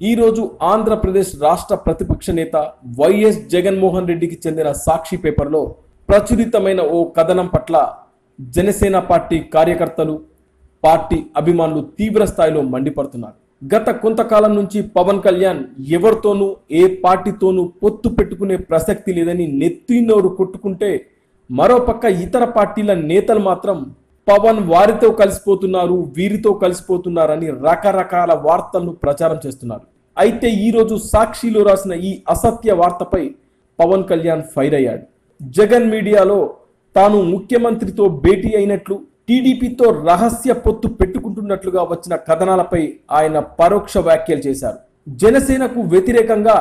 ఈరోజు ఆంధ్రప్రదేశ్ రాష్ట్ర ప్రతిపక్ష నేత వైఎస్ జగన్మోహన్ రెడ్డికి చెందిన సాక్షి పేపర్లో ప్రచురితమైన ఓ కథనం పట్ల జనసేన పార్టీ కార్యకర్తలు పార్టీ అభిమానులు తీవ్ర స్థాయిలో మండిపడుతున్నారు. గత కొంతకాలం నుంచి పవన్ కళ్యాణ్ ఎవరితోనూ ఏ పార్టీతోనూ పొత్తు పెట్టుకునే ప్రసక్తి లేదని నెత్తి నోరు కొట్టుకుంటే మరోపక్క ఇతర పార్టీల నేతలు మాత్రం పవన్ వారితో కలిసిపోతున్నారు వీరితో కలిసిపోతున్నారని రకరకాల వార్తలను ప్రచారం చేస్తున్నారు. అయితే ఈరోజు సాక్షిలో రాసిన ఈ అసత్య వార్తపై పవన్ కళ్యాణ్ ఫైర్ అయ్యాడు. జగన్ మీడియాలో తాను ముఖ్యమంత్రితో భేటీ అయినట్లు టీడీపీతో రహస్య పొత్తు పెట్టుకుంటున్నట్లుగా వచ్చిన కథనాలపై ఆయన పరోక్ష వ్యాఖ్యలు చేశారు. జనసేనకు వ్యతిరేకంగా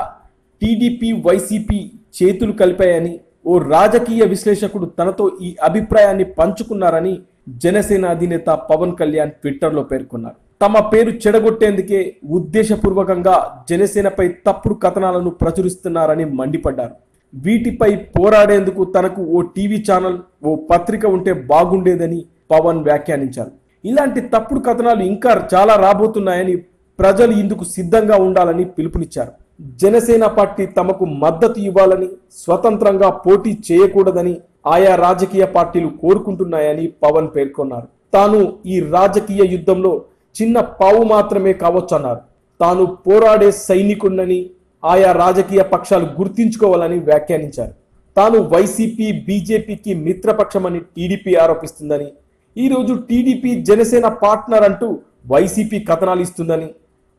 టీడీపీ వైసీపీ చేతులు కలిపాయని ఓ రాజకీయ విశ్లేషకుడు తనతో ఈ అభిప్రాయాన్ని పంచుకున్నారని జనసేన అధినేత పవన్ కళ్యాణ్ ట్విట్టర్లో పేర్కొన్నారు. తమ పేరు చెడగొట్టేందుకే ఉద్దేశపూర్వకంగా జనసేనపై తప్పుడు కథనాలను ప్రచురిస్తున్నారని మండిపడ్డారు. వీటిపై పోరాడేందుకు తనకు ఓ టీవీ ఛానల్ ఓ పత్రిక ఉంటే బాగుండేదని పవన్ వ్యాఖ్యానించారు. ఇలాంటి తప్పుడు కథనాలు ఇంకా చాలా రాబోతున్నాయని ప్రజలు ఇందుకు సిద్ధంగా ఉండాలని పిలుపునిచ్చారు. జనసేన పార్టీ తమకు మద్దతు ఇవ్వాలని స్వతంత్రంగా పోటీ చేయకూడదని ఆయా రాజకీయ పార్టీలు కోరుకుంటున్నాయని పవన్ పేర్కొన్నారు. తాను ఈ రాజకీయ యుద్ధంలో చిన్న పావు మాత్రమే కావచ్చన్నారు. తాను పోరాడే సైనికుడినని ఆయా రాజకీయ పక్షాలు గుర్తించుకోవాలని వ్యాఖ్యానించారు. తాను వైసీపీ బీజేపీకి మిత్రపక్షమని టీడీపీ ఆరోపిస్తుందని ఈరోజు టీడీపీ జనసేన పార్ట్నర్ అంటూ వైసీపీ కథనాలు ఇస్తుందని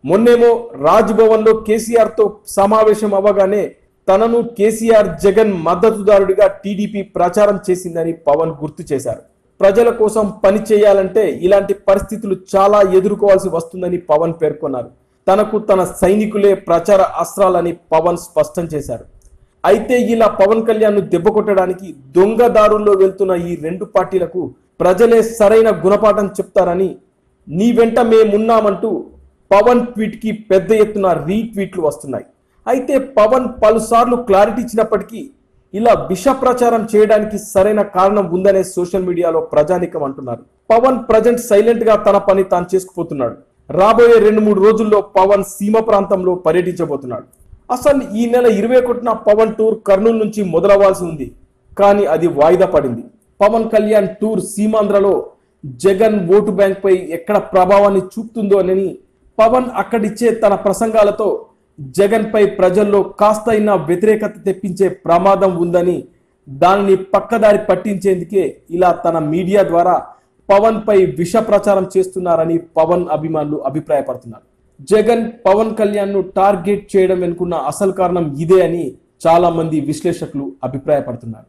మొన్నేమో రాజ్భవన్లో కేసీఆర్తో సమావేశం అవ్వగానే తనను కేసీఆర్ జగన్ మద్దతుదారుడిగా టీడీపీ ప్రచారం చేసిందని పవన్ గుర్తు చేశారు. ప్రజల కోసం పని చేయాలంటే ఇలాంటి పరిస్థితులు చాలా ఎదుర్కోవాల్సి వస్తుందని పవన్ పేర్కొన్నారు. తనకు తన సైనికులే ప్రచార అస్త్రాలని పవన్ స్పష్టం చేశారు. అయితే ఇలా పవన్ కళ్యాణ్ను దెబ్బకొట్టడానికి దొంగ దారుల్లో వెళ్తున్న ఈ రెండు పార్టీలకు ప్రజలే సరైన గుణపాఠం చెప్తారని నీ వెంట మేమున్నామంటూ పవన్ ట్వీట్కి పెద్ద ఎత్తున రీట్వీట్లు వస్తున్నాయి. అయితే పవన్ పలుసార్లు క్లారిటీ ఇచ్చినప్పటికీ ఇలా విష ప్రచారం చేయడానికి సరైన కారణం ఉందనే సోషల్ మీడియాలో ప్రజానికం అంటున్నారు. పవన్ ప్రజెంట్ సైలెంట్గా తన పని తాను చేసుకుపోతున్నాడు. రాబోయే రెండు మూడు రోజుల్లో పవన్ సీమ ప్రాంతంలో పర్యటించబోతున్నాడు. అసలు ఈ నెల ఇరవై ఒకటిన పవన్ టూర్ కర్నూలు నుంచి మొదలవ్వాల్సి ఉంది. కానీ అది వాయిదా పడింది. పవన్ కళ్యాణ్ టూర్ సీమాంధ్రలో జగన్ ఓటు బ్యాంక్ పై ఎక్కడ ప్రభావాన్ని చూపుతుందో అని పవన్ అక్కడిచ్చే తన ప్రసంగాలతో జగన్ పై ప్రజల్లో కాస్త అయినా వ్యతిరేకత తెప్పించే ప్రమాదం ఉందని దానిని పక్కదారి పట్టించేందుకే ఇలా తన మీడియా ద్వారా పవన్ పై విష ప్రచారం చేస్తున్నారని పవన్ అభిమానులు అభిప్రాయపడుతున్నారు. జగన్ పవన్ కళ్యాణ్ను టార్గెట్ చేయడం వెనుకున్న అసలు కారణం ఇదే అని చాలా మంది విశ్లేషకులు అభిప్రాయపడుతున్నారు.